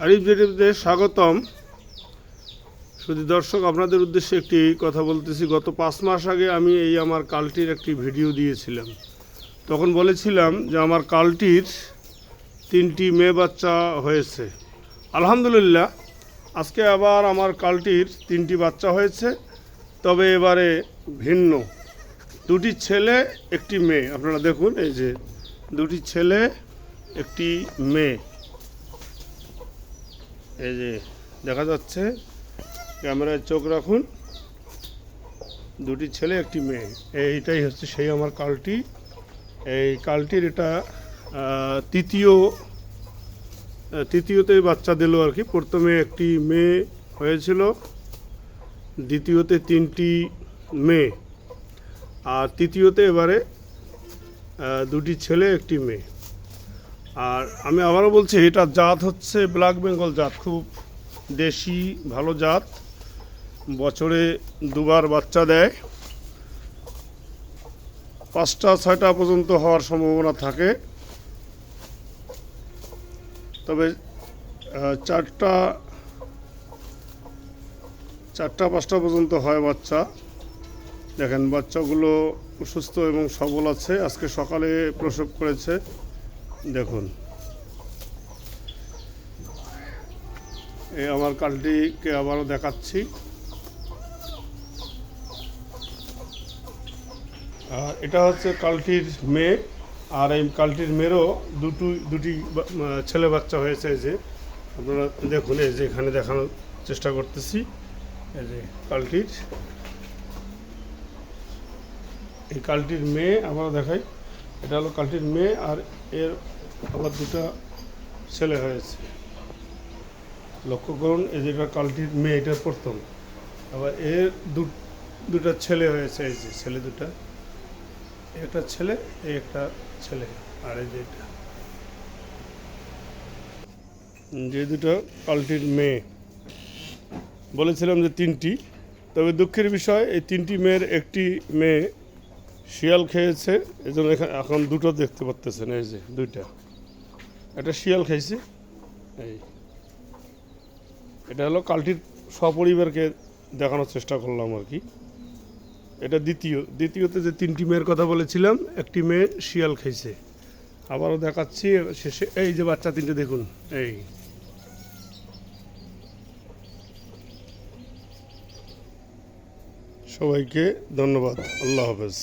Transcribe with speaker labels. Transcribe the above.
Speaker 1: আরিফ জেটিভতে স্বাগতম। শুধু দর্শক, আপনাদের উদ্দেশ্যে একটি কথা বলতেছি। গত পাঁচ মাস আগে আমি এই আমার কালটির একটি ভিডিও দিয়েছিলাম। তখন বলেছিলাম যে আমার কালটির তিনটি মেয়ে বাচ্চা হয়েছে। আলহামদুলিল্লাহ, আজকে আবার আমার কালটির তিনটি বাচ্চা হয়েছে। তবে এবারে ভিন্ন। দুটি ছেলে, একটি মেয়ে। আপনারা দেখুন, এই যে দুটি ছেলে, একটি মেয়ে। এই যে দেখা যাচ্ছে ক্যামেরায় চোখ রাখুন। দুটি ছেলে, একটি মেয়ে। এইটাই হচ্ছে সেই আমার কালটি। এই কালটির এটা তৃতীয় তৃতীয়তে বাচ্চা দিল আর কি। প্রথমে একটি মেয়ে হয়েছিল, দ্বিতীয়তে তিনটি মেয়ে। আর তৃতীয়তে এবারে দুটি ছেলে, একটি মেয়ে। আর আমি আবারও বলছি, এটা জাত হচ্ছে ব্ল্যাক বেঙ্গল জাত, খুব দেশি, ভালো জাত। বছরে দুবার বাচ্চা দেয়। পাঁচটা, ছয়টা পর্যন্ত হওয়ার সম্ভাবনা থাকে। তবে চারটা চারটা, পাঁচটা পর্যন্ত হয় বাচ্চা। দেখেন, বাচ্চাগুলো সুস্থ এবং সবল আছে। আজকে সকালে প্রসব করেছে। দেখুন। এই আমার কালটিকে আবারও দেখাচ্ছি। আর এটা হচ্ছে কালটির মেয়ে, আর এই কালটির মেয়েরও দুটো, দুটি ছেলে বাচ্চা হয়েছে যে। আপনারা দেখুন, এই যে এখানে দেখানোর চেষ্টা করতেছি, এই যে কালটির। এই কালটির মেয়ে, আবারও দেখাই। এটা হলো কালটির মেয়ে আর এর আবার দুটা ছেলে হয়েছে। লক্ষ্য করুন, এই যেটা কালটির মেয়ে, এটা প্রথম। আবার এর দু দুটা ছেলে হয়েছে, এই যে ছেলে দুটা। একটা ছেলে এই একটা ছেলে, আর এই যে এটা। যে দুটো কালটির মেয়ে। বলেছিলাম যে তিনটি, তবে দুঃখের বিষয়, এই তিনটি মেয়ের একটি মেয়ে শিয়াল খেয়েছে এই জন্য এখানে দুটো দেখতে পাচ্তেছেন এই যে দুইটা। একটা শিয়াল খাইছে, এই। এটা হলো কালটির সপরিবারকে দেখানোর চেষ্টা করলাম আর কি। এটা দ্বিতীয়, দ্বিতীয়তে যে তিনটি মেয়ের কথা বলেছিলাম, একটি মেয়ে শিয়াল খাইছে। আবারও দেখাচ্ছি, শেষে, এই যে বাচ্চা তিনটে দেখুন, এই। সবাইকে ধন্যবাদ, আল্লাহ হাফেজ।